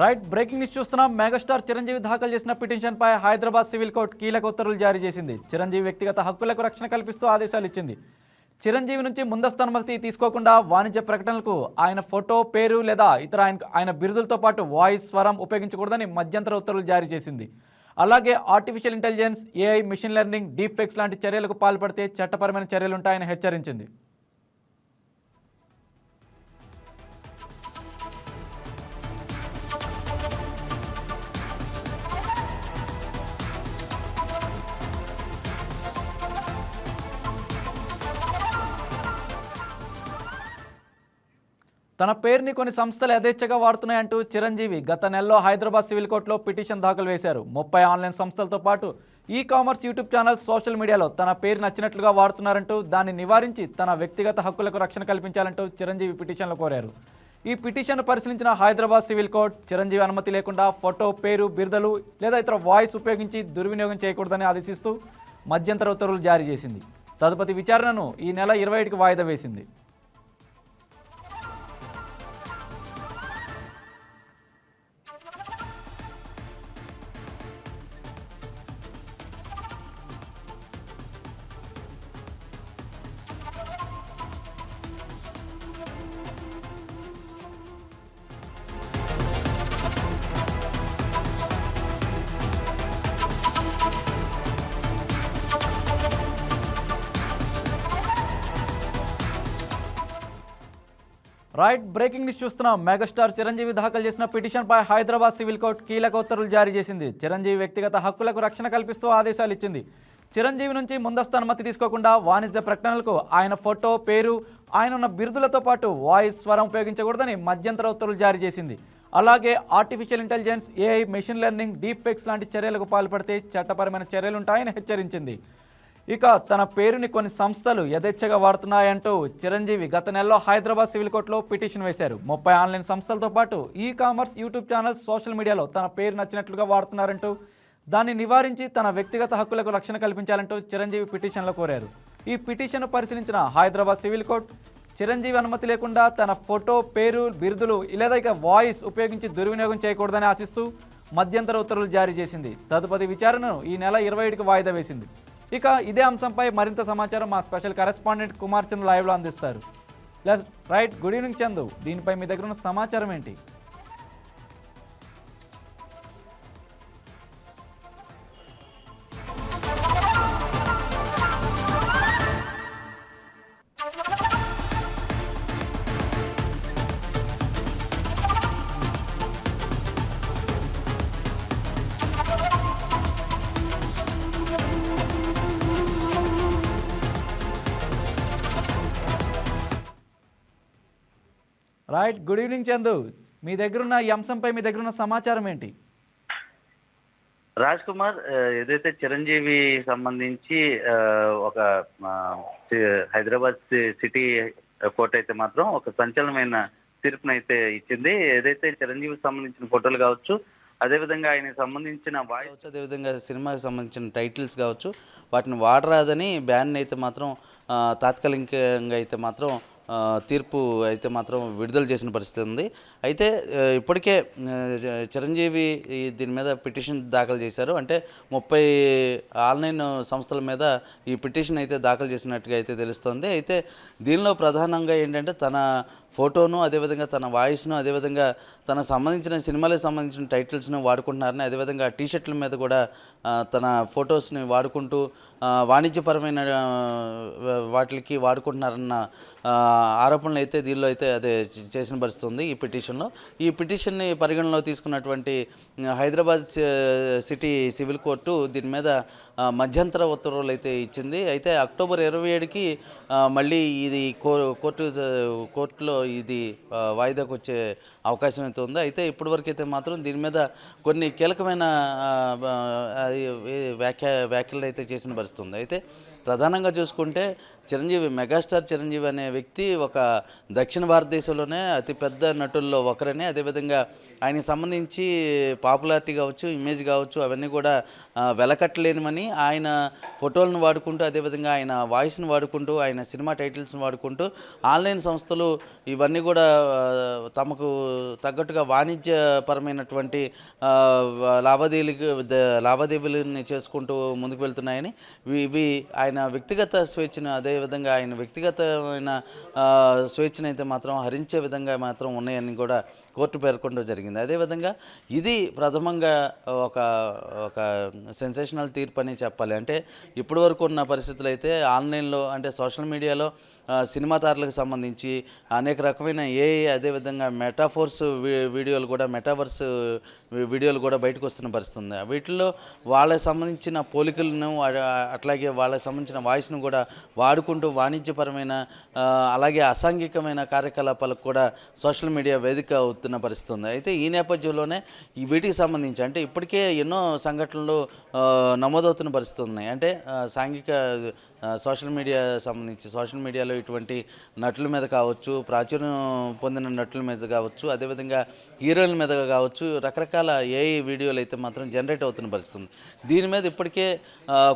Right breaking news చూస్తున్నాం. Megastar Chiranjeevi దాఖలు చేసిన పిటిషన్పై హైదరాబాద్ సివిల్ కోర్టు కీలక ఉత్తర్వులు జారీ చేసింది. చిరంజీవి వ్యక్తిగత హక్కులకు రక్షణ కల్పిస్తూ ఆదేశాలు ఇచ్చింది. చిరంజీవి నుంచి ముందస్తు అనుమతి తీసుకోకుండా వాణిజ్య ప్రకటనలకు ఆయన ఫోటో పేరు లేదా ఇతర ఆయన ఆయన బిరుదులతో పాటు వాయిస్ స్వరం ఉపయోగించకూడదని మధ్యంతర ఉత్తర్వులు జారీ చేసింది. అలాగే artificial intelligence AI machine learning deep fakes లాంటి చర్యలకు పాల్పడితే చట్టపరమైన చర్యలుంటాయని హెచ్చరించింది. తన పేరుని కొన్ని సంస్థలు యథేచ్ఛగా వాడుతున్నాయంటూ చిరంజీవి గత నెలలో హైదరాబాద్ సివిల్ కోర్టులో పిటిషన్ దాఖలు వేశారు. ముప్పై ఆన్లైన్ సంస్థలతో పాటు e commerce YouTube channel social మీడియాలో తన పేరు నచ్చినట్లుగా వాడుతున్నారంటూ దాన్ని నివారించి తన వ్యక్తిగత హక్కులకు రక్షణ కల్పించాలంటూ చిరంజీవి పిటిషన్లు కోరారు. ఈ పిటిషన్ను పరిశీలించిన హైదరాబాద్ సివిల్ కోర్టు చిరంజీవి అనుమతి లేకుండా ఫోటో పేరు బిరుదలు లేదా ఇతర వాయిస్ ఉపయోగించి దుర్వినియోగం చేయకూడదని ఆదేశిస్తూ మధ్యంతర ఉత్తర్వులు జారీ చేసింది. తదుపరి విచారణను ఈ నెల ఇరవై ఐదుకి వాయిదా వేసింది. రైట్ బ్రేకింగ్ న్యూస్ చూస్తున్నాం. మెగాస్టార్ చిరంజీవి దాఖలు చేసిన పిటిషన్పై హైదరాబాద్ సివిల్ కోర్టు కీలక ఉత్తర్వులు జారీ చేసింది. చిరంజీవి వ్యక్తిగత హక్కులకు రక్షణ కల్పిస్తూ ఆదేశాలు ఇచ్చింది. చిరంజీవి నుంచి ముందస్తు అనుమతి తీసుకోకుండా వాణిజ్య ప్రకటనలకు ఆయన ఫోటో పేరు ఆయన ఉన్న బిరుదులతో పాటు వాయిస్ స్వరం ఉపయోగించకూడదని మధ్యంతర ఉత్తర్వులు జారీ చేసింది. అలాగే artificial intelligence AI machine learning deep fakes లాంటి చర్యలకు పాల్పడితే చట్టపరమైన చర్యలుంటాయని హెచ్చరించింది. ఇక తన పేరుని కొన్ని సంస్థలు యథేచ్ఛగా వాడుతున్నాయంటూ చిరంజీవి గత నెలలో హైదరాబాద్ సివిల్ కోర్టులో పిటిషన్ వేశారు. ముప్పై ఆన్లైన్ సంస్థలతో పాటు e commerce YouTube channels social మీడియాలో తన పేరు నచ్చినట్లుగా వాడుతున్నారంటూ దాన్ని నివారించి తన వ్యక్తిగత హక్కులకు రక్షణ కల్పించాలంటూ చిరంజీవి పిటిషన్లో కోరారు. ఈ పిటిషన్ను పరిశీలించిన హైదరాబాద్ సివిల్ కోర్టు చిరంజీవి అనుమతి లేకుండా తన ఫోటో పేరు బిరుదులు లేదా ఇక వాయిస్ ఉపయోగించి దుర్వినియోగం చేయకూడదని ఆశిస్తూ మధ్యంతర ఉత్తర్వులు జారీ చేసింది. తదుపరి విచారణను ఈ నెల ఇరవై ఏడుకి వాయిదా వేసింది. ఇక ఇదే అంశంపై మరింత సమాచారం మా స్పెషల్ కరెస్పాండెంట్ కుమార్ చంద్ లైవ్లో అందిస్తారు. లెస్ రైట్ గుడ్ ఈవినింగ్ చందు. దీనిపై మీ దగ్గర ఉన్న సమాచారం ఏంటి? రైట్ గుడ్ ఈవినింగ్ చందు మీ దగ్గర ఉన్న ఈ అంశంపై మీ దగ్గర ఉన్న సమాచారం ఏంటి? రాజ్ కుమార్ ఏదైతే చిరంజీవి సంబంధించి ఒక హైదరాబాద్ సిటీ కోర్టు అయితే మాత్రం ఒక సంచలనమైన తీర్పునైతే ఇచ్చింది. ఏదైతే చిరంజీవికి సంబంధించిన ఫోటోలు కావచ్చు అదేవిధంగా ఆయనకు సంబంధించిన వాయిస్ అదేవిధంగా సినిమాకి సంబంధించిన టైటిల్స్ కావచ్చు వాటిని వాడరాదని బ్యాన్ అయితే మాత్రం తాత్కాలికంగా అయితే మాత్రం తీర్పు అయితే మాత్రం విడుదల చేసిన పరిస్థితి ఉంది. అయితే ఇప్పటికే చిరంజీవి దీని మీద పిటిషన్ దాఖలు చేశారు. అంటే ముప్పై ఆన్లైన్ సంస్థల మీద ఈ పిటిషన్ అయితే దాఖలు చేసినట్టుగా అయితే తెలుస్తోంది. అయితే దీనిలో ప్రధానంగా ఏంటంటే తన ఫోటోను అదేవిధంగా తన వాయిస్ను అదేవిధంగా తన సంబంధించిన సినిమాలకు సంబంధించిన టైటిల్స్ను వాడుకుంటున్నారని అదేవిధంగా టీ షర్ట్ల మీద కూడా తన ఫొటోస్ని వాడుకుంటూ వాణిజ్యపరమైన వాటికి వాడుకుంటున్నారన్న ఆరోపణలు అయితే దీనిలో అయితే అదే చేసిన పరిస్థితుంది ఈ పిటిషన్లో. ఈ పిటిషన్ని పరిగణలో తీసుకున్నటువంటి హైదరాబాద్ సిటీ సివిల్ కోర్టు దీని మీద మధ్యంతర ఉత్తర్వులు అయితే ఇచ్చింది. అయితే అక్టోబర్ ఇరవై ఏడుకి మళ్ళీ ఇది కోర్టు కోర్టులో ఇది వాయిదాకు వచ్చే అవకాశం అయితే ఉంది. అయితే ఇప్పటివరకైతే మాత్రం దీని మీద కొన్ని కీలకమైన వ్యాఖ్య వ్యాఖ్యలు అయితే చేసిన పరిస్థితి ఉంది. అయితే ప్రధానంగా చూసుకుంటే చిరంజీవి మెగాస్టార్ చిరంజీవి అనే వ్యక్తి ఒక దక్షిణ భారతదేశంలోనే అతిపెద్ద నటుల్లో ఒకరని అదేవిధంగా ఆయనకి సంబంధించి పాపులారిటీ కావచ్చు ఇమేజ్ కావచ్చు అవన్నీ కూడా వెలకట్టలేనివని ఆయన ఫోటోలను వాడుకుంటూ అదేవిధంగా ఆయన వాయిస్ని వాడుకుంటూ ఆయన సినిమా టైటిల్స్ని వాడుకుంటూ ఆన్లైన్ సంస్థలు ఇవన్నీ కూడా తమకు తగ్గట్టుగా వాణిజ్యపరమైనటువంటి లావాదేవీలు లావాదేవీలకు ద- లావాదేవీలని చేసుకుంటూ ముందుకు వెళ్తున్నాయని ఇవి- ఆయన ఆయన వ్యక్తిగత స్వేచ్ఛను అదేవిధంగా ఆయన వ్యక్తిగతమైన స్వేచ్ఛను అయితే మాత్రం హరించే విధంగా మాత్రం ఉన్నాయని కూడా కోర్టు పేర్కొనడం జరిగింది. అదేవిధంగా ఇది ప్రథమంగా ఒక ఒక సెన్సేషనల్ తీర్పు అని చెప్పాలి. అంటే ఇప్పటి వరకు ఉన్న పరిస్థితులు అయితే ఆన్లైన్లో అంటే సోషల్ మీడియాలో సినిమా తారలకు సంబంధించి అనేక రకమైన ఏ అదేవిధంగా మెటాఫోర్స్ వీ- వీడియోలు కూడా మెటావర్స్ వీడియోలు కూడా బయటకు వస్తున్న పరిస్థితి ఉంది. వీటిల్లో వాళ్ళకి సంబంధించిన పోలికలను అట్లాగే వాళ్ళకి సంబంధించిన వాయిస్ను కూడా వాడుకుంటూ వాణిజ్యపరమైన అలాగే అసాంఘికమైన కార్యకలాపాలకు కూడా సోషల్ మీడియా వేదిక చెప్తున్న పరిస్థితి ఉంది అయితే ఈ నేపథ్యంలోనే వీటికి సంబంధించి అంటే ఇప్పటికే ఎన్నో సంఘటనలు నమోదవుతున్న పరిస్థితి ఉన్నాయి. అంటే సాంఘిక సోషల్ మీడియా సంబంధించి సోషల్ మీడియాలో ఇటువంటి నటుల మీద కావచ్చు ప్రాచుర్యం పొందిన నటుల మీద కావచ్చు అదేవిధంగా హీరోల మీద కావచ్చు రకరకాల ఏఐ వీడియోలు అయితే మాత్రం జనరేట్ అవుతున్న పరిస్థితుంది. దీని మీద ఇప్పటికే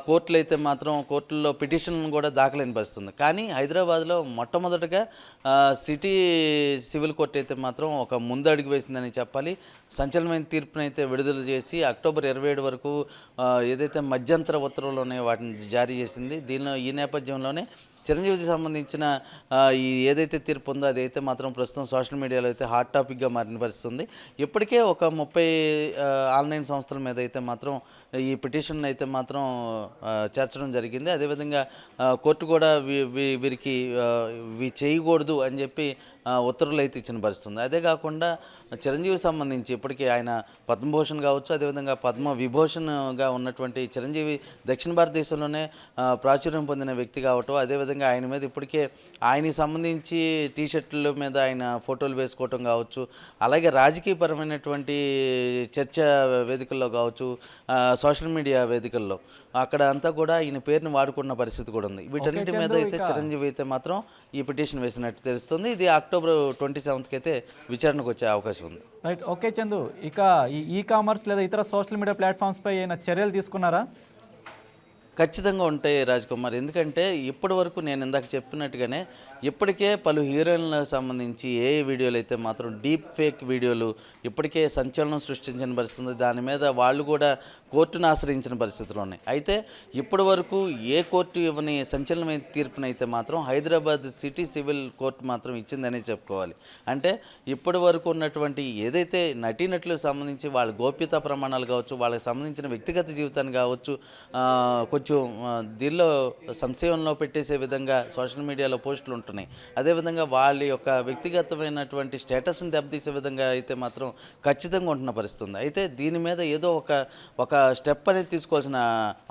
కోర్టులు అయితే మాత్రం కోర్టుల్లో పిటిషన్ కూడా దాఖలైన పరిస్థితుంది. కానీ హైదరాబాద్లో మొట్టమొదటగా సిటీ సివిల్ కోర్టు అయితే మాత్రం ఒక ముందు అడుగు వేసిందని చెప్పాలి. సంచలనమైన తీర్పును అయితే విడుదల చేసి అక్టోబర్ ఇరవై ఏడు వరకు ఏదైతే మధ్యంతర ఉత్తర్వులు ఉన్నాయో వాటిని జారీ చేసింది. దీనిలో ఈ నేపథ్యంలోనే చిరంజీవికి సంబంధించిన ఈ ఏదైతే తీర్పు ఉందో అదైతే మాత్రం ప్రస్తుతం సోషల్ మీడియాలో అయితే హాట్ టాపిక్గా మారిన పరిస్థితుంది ఇప్పటికే ఒక ముప్పై ఆన్లైన్ సంస్థల మీద అయితే మాత్రం ఈ పిటిషన్ అయితే మాత్రం చేర్చడం జరిగింది. అదేవిధంగా కోర్టు కూడా వీరికి ఇవి చేయకూడదు అని చెప్పి ఉత్తర్వులు అయితే ఇచ్చిన పరిస్థితుంది. అదే కాకుండా చిరంజీవి సంబంధించి ఇప్పటికీ ఆయన పద్మభూషణ్ కావచ్చు అదేవిధంగా పద్మ విభూషణ్గా ఉన్నటువంటి చిరంజీవి దక్షిణ భారతదేశంలోనే ప్రాచుర్యం పొందిన వ్యక్తి కావటం అదేవిధంగా ఆయన మీద ఇప్పటికే ఆయనకి సంబంధించి టీ షర్ట్ల మీద ఆయన ఫోటోలు వేసుకోవటం కావచ్చు అలాగే రాజకీయపరమైనటువంటి చర్చ వేదికల్లో కావచ్చు సోషల్ మీడియా వేదికల్లో అక్కడ అంతా కూడా ఈయన పేరుని వాడుకున్న పరిస్థితి కూడా ఉంది. వీటన్నిటి మీద అయితే చిరంజీవి అయితే మాత్రం ఈ పిటిషన్ వేసినట్టు తెలుస్తుంది. ఇది అక్టోబర్ ట్వంటీ సెవెంత్కి అయితే విచారణకు వచ్చే అవకాశం ఉంది. Right okay Chandu. ఇక ఈ ఈ కామర్స్ లేదా ఇతర సోషల్ మీడియా ప్లాట్ఫామ్స్పై ఏమైనా చర్యలు తీసుకున్నారా? ఖచ్చితంగా ఉంటాయి రాజ్ కుమార్ ఎందుకంటే ఇప్పటి వరకు నేను ఇందాక చెప్పినట్టుగానే ఇప్పటికే పలు హీరోయిన్లకు సంబంధించి ఏ వీడియోలు అయితే మాత్రం డీప్ ఫేక్ వీడియోలు ఇప్పటికే సంచలనం సృష్టించిన పరిస్థితి ఉంది. దాని మీద వాళ్ళు కూడా కోర్టును ఆశ్రయించిన పరిస్థితులు ఉన్నాయి. అయితే ఇప్పటి వరకు ఏ కోర్టు ఇవ్వని సంచలనమైన తీర్పునైతే మాత్రం హైదరాబాద్ సిటీ సివిల్ కోర్టు మాత్రం ఇచ్చిందనే చెప్పుకోవాలి. అంటే ఇప్పటి వరకు ఉన్నటువంటి ఏదైతే నటీనటులకు సంబంధించి వాళ్ళ గోప్యతా ప్రమాణాలు కావచ్చు వాళ్ళకి సంబంధించిన వ్యక్తిగత జీవితాన్ని కావచ్చు ఆ, కొంచెం దీనిలో సంశయంలో పెట్టేసే విధంగా సోషల్ మీడియాలో పోస్టులు ఉంటున్నాయి. అదేవిధంగా వాళ్ళ యొక్క వ్యక్తిగతమైనటువంటి స్టేటస్ని దెబ్బతీసే విధంగా అయితే మాత్రం ఖచ్చితంగా ఉంటున్న పరిస్థితి ఉంది అయితే దీని మీద ఏదో ఒక ఒక స్టెప్ అనేది తీసుకోవాల్సిన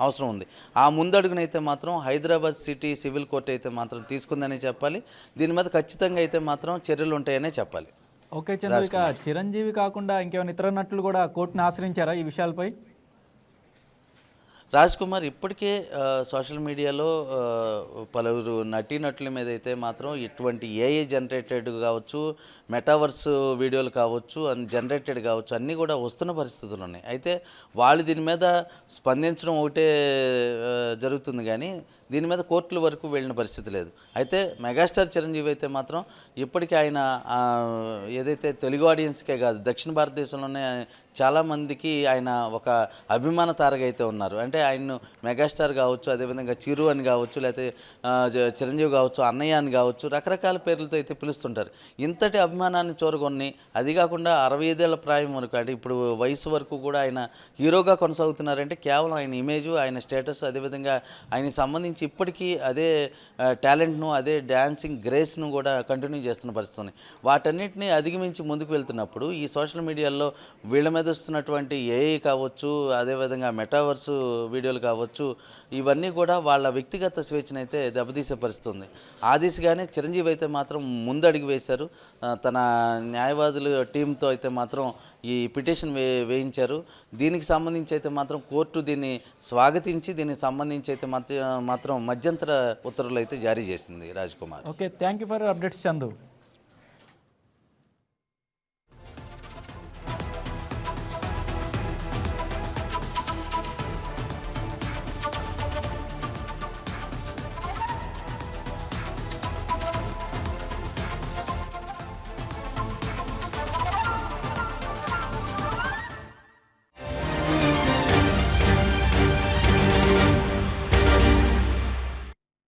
అవసరం ఉంది. ఆ ముందడుగునైతే మాత్రం హైదరాబాద్ సిటీ సివిల్ కోర్టు అయితే మాత్రం తీసుకుందని చెప్పాలి. దీని మీద ఖచ్చితంగా అయితే మాత్రం చర్యలు ఉంటాయనే చెప్పాలి. ఓకే చందు ఇక చిరంజీవి కాకుండా ఇంకేమైనా ఇతర నటులు కూడా కోర్టును ఆశ్రయించారా ఈ విషయాలపై? రాజ్ కుమార్ ఇప్పటికే సోషల్ మీడియాలో పలువురు నటీనటుల మీద అయితే మాత్రం ఇటువంటి ఏఐ జనరేటెడ్ కావచ్చు మెటావర్స్ వీడియోలు కావచ్చు అండ్ జనరేటెడ్ కావచ్చు అన్నీ కూడా వస్తున్న పరిస్థితులు ఉన్నాయి. అయితే వాళ్ళు దీని మీద స్పందించడం ఒకటే జరుగుతుంది కానీ దీని మీద కోర్టుల వరకు వెళ్ళిన పరిస్థితి లేదు. అయితే మెగాస్టార్ చిరంజీవి అయితే మాత్రం ఇప్పటికీ ఆయన ఏదైతే తెలుగు ఆడియన్స్కే కాదు దక్షిణ భారతదేశంలోనే చాలామందికి ఆయన ఒక అభిమాన తారగా అయితే ఉన్నారు. అంటే ఆయన్ను మెగాస్టార్ కావచ్చు అదేవిధంగా చిరు అని కావచ్చు లేకపోతే చిరంజీవి కావచ్చు అన్నయ్య అని కావచ్చు రకరకాల పేర్లతో అయితే పిలుస్తుంటారు. ఇంతటి అభిమానాన్ని చూరగొని అది కాకుండా అరవై ఐదేళ్ళ ప్రాయం వరకు అంటే ఇప్పుడు వయసు వరకు కూడా ఆయన హీరోగా కొనసాగుతున్నారంటే కేవలం ఆయన ఇమేజ్ ఆయన స్టేటస్ అదేవిధంగా ఆయనకి సంబంధించి ఇప్పటికీ అదే టాలెంట్ను అదే డ్యాన్సింగ్ గ్రేస్ను కూడా కంటిన్యూ చేస్తున్న పరిస్థితి ఉంది. వాటన్నిటిని అధిగమించి ముందుకు వెళ్తున్నప్పుడు ఈ సోషల్ మీడియాలో వీళ్ళ మీద వస్తున్నటువంటి ఏఐ కావచ్చు అదేవిధంగా మెటావర్స్ వీడియోలు కావచ్చు ఇవన్నీ కూడా వాళ్ళ వ్యక్తిగత స్వేచ్ఛను అయితే దెబ్బతీసే పరిస్థితుంది. ఆ దిశగానే చిరంజీవి అయితే మాత్రం ముందడుగు వేశారు. తన న్యాయవాదుల టీంతో అయితే మాత్రం ఈ పిటిషన్ వే వేయించారు. దీనికి సంబంధించి అయితే మాత్రం కోర్టు దీన్ని స్వాగతించి దీనికి సంబంధించి అయితే మాత్రం మాత్రం మధ్యంతర ఉత్తర్వులు అయితే జారీ చేసింది Raj Kumar. Okay thank you for updates Chandu.